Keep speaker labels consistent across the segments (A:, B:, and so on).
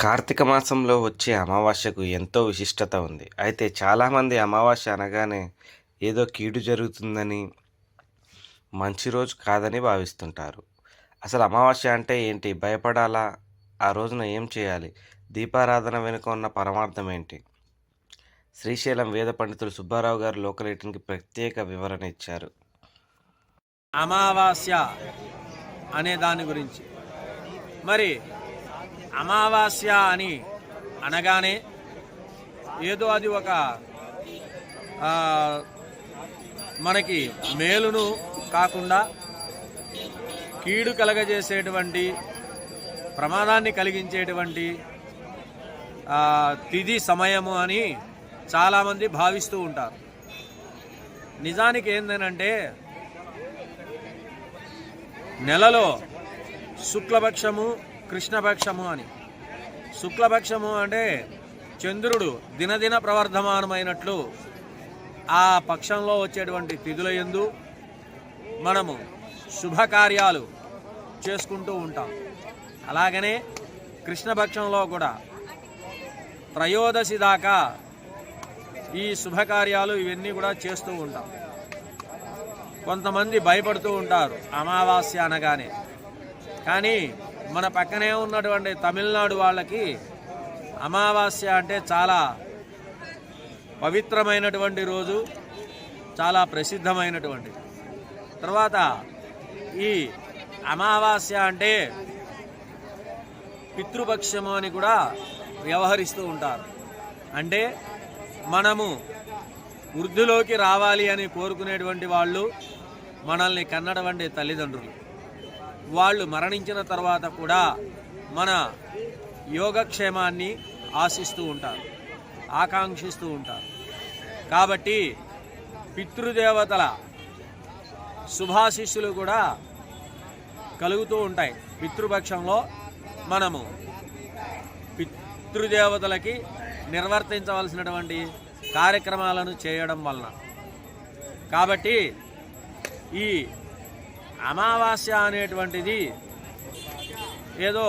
A: కార్తీక మాసంలో వచ్చే అమావాస్యకు ఎంతో విశిష్టత ఉంది. అయితే చాలామంది అమావాస్య అనగానే ఏదో కీడు జరుగుతుందని మంచి రోజు కాదని భావిస్తుంటారు. అసలు అమావాస్య అంటే ఏంటి? భయపడాలా? ఆ రోజున ఏం చేయాలి? దీపారాధన వెనుక ఉన్న పరమార్థం ఏంటి? శ్రీశైలం వేద పండితులు సుబ్బారావు గారు లోకలేటికి ప్రత్యేక వివరణ ఇచ్చారు.
B: అమావాస్య అనే దాని గురించి. మరి అమావాస్య అని అనగానే ఏదో అది ఒక మనకి మేలును కాకుండా కీడు కలగజేసేటువంటి ప్రమాదాన్ని కలిగించేటువంటి తిది తిథి సమయము అని చాలామంది భావిస్తూ ఉంటారు. నిజానికి ఏంటంటే నెలలో శుక్లపక్షము కృష్ణపక్షము అని. శుక్లపక్షము అంటే చంద్రుడు దినదిన ప్రవర్ధమానమైనట్లు ఆ పక్షంలో వచ్చేటువంటి తిథుల ఎందు మనము శుభకార్యాలు చేసుకుంటూ ఉంటాం. అలాగనే కృష్ణపక్షంలో కూడా త్రయోదశి దాకా ఈ శుభకార్యాలు ఇవన్నీ కూడా చేస్తూ ఉంటాం. కొంతమంది భయపడుతూ ఉంటారు అమావాస్య అనగానే. కానీ మన పక్కనే ఉన్నటువంటి తమిళనాడు వాళ్ళకి అమావాస్య అంటే చాలా పవిత్రమైనటువంటి రోజు చాలా ప్రసిద్ధమైనటువంటి. తర్వాత ఈ అమావాస్య అంటే పితృపక్షము అని కూడా వ్యవహరిస్తూ ఉంటారు. అంటే మనము వృద్ధిలోకి రావాలి అని కోరుకునేటువంటి వాళ్ళు మనల్ని కన్నటువంటి తల్లిదండ్రులు. వాళ్ళు మరణించిన తర్వాత కూడా మన యోగక్షేమాన్ని ఆశిస్తూ ఉంటారు ఆకాంక్షిస్తూ ఉంటారు. కాబట్టి పితృదేవతల శుభాశిస్సులు కూడా కలుగుతూ ఉంటాయి. పితృపక్షంలో మనము పితృదేవతలకి నిర్వర్తించవలసినటువంటి కార్యక్రమాలను చేయడం వలన. కాబట్టి ఈ అమావాస్య అనేటువంటిది ఏదో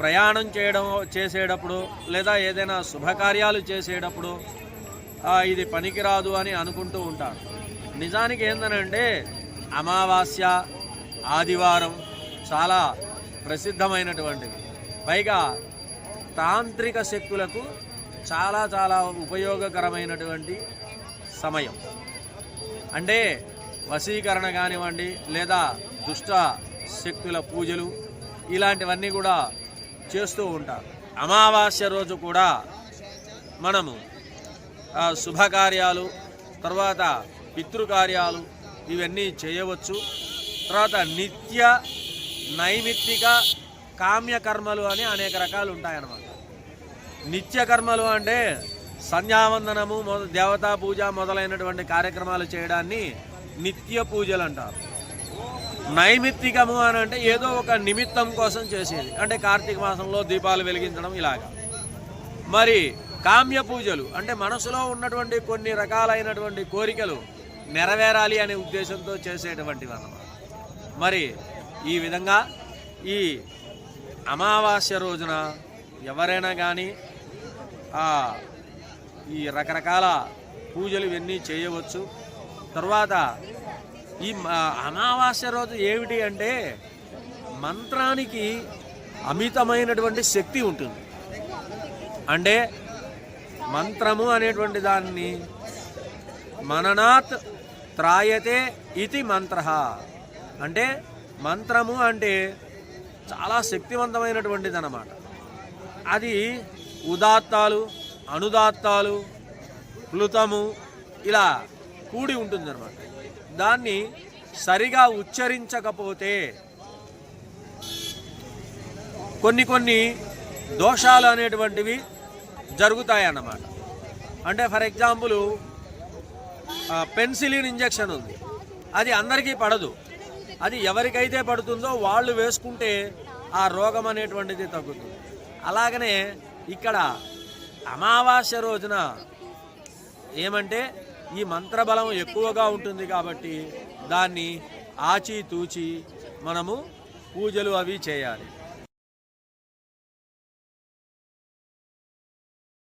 B: ప్రయాణం చేయడం చేసేటప్పుడు లేదా ఏదైనా శుభకార్యాలు చేసేటప్పుడు ఇది పనికిరాదు అని అనుకుంటూ ఉంటారు. నిజానికి ఏంటనంటే అమావాస్య ఆదివారం చాలా ప్రసిద్ధమైనటువంటివి పైగా తాంత్రిక శక్తులకు చాలా చాలా ఉపయోగకరమైనటువంటి సమయం. అంటే వశీకరణ కానివ్వండి లేదా దుష్ట శక్తుల పూజలు ఇలాంటివన్నీ కూడా చేస్తూ ఉంటారు. అమావాస్య రోజు కూడా మనము శుభకార్యాలు తర్వాత పితృకార్యాలు ఇవన్నీ చేయవచ్చు. తర్వాత నిత్య నైమిత్తిక కామ్యకర్మలు అని అనేక రకాలు ఉంటాయన్నమాట. నిత్యకర్మలు అంటే సంధ్యావందనము మొద దేవతా పూజ మొదలైనటువంటి కార్యక్రమాలు చేయడాన్ని నిత్య పూజలు అంటారు. నైమిత్తికము అని అంటే ఏదో ఒక నిమిత్తం కోసం చేసేది. అంటే కార్తీక మాసంలో దీపాలు వెలిగించడం ఇలాగా. మరి కామ్య పూజలు అంటే మనసులో ఉన్నటువంటి కొన్ని రకాలైనటువంటి కోరికలు నెరవేరాలి అనే ఉద్దేశంతో చేసేటువంటివి అన్నమాట మరి ఈ విధంగా ఈ అమావాస్య రోజున ఎవరైనా కానీ ఈ రకరకాల పూజలు ఇవన్నీ చేయవచ్చు. తర్వాత ఈ మ- అమావాస్య రోజు ఏమిటి అంటే మంత్రానికి అమితమైనటువంటి శక్తి ఉంటుంది. అంటే మంత్రము అనేటువంటి దాన్ని మననాత్ త్రాయతే ఇది మంత్ర. అంటే మంత్రము అంటే చాలా శక్తివంతమైనటువంటిది అన్నమాట. అది ఉదాత్తాలు అనుదాత్తాలు ప్లుతము ఇలా కూడి ఉంటుందన్నమాట. దాన్ని సరిగా ఉచ్చరించకపోతే కొన్ని కొన్ని దోషాలు అనేటువంటివి జరుగుతాయి అన్నమాట అంటే ఫర్ ఎగ్జాంపుల్ పెన్సిలిన్ ఇంజెక్షన్ ఉంది. అది అందరికీ పడదు. అది ఎవరికైతే పడుతుందో వాళ్ళు వేసుకుంటే ఆ రోగం అనేటువంటిది తగ్గుతుంది. అలాగనే ఇక్కడ అమావాస్య రోజున ఏమంటే ఈ మంత్రబలం ఎక్కువగా ఉంటుంది కాబట్టి దాన్ని ఆచితూచి మనము పూజలు అవి చేయాలి.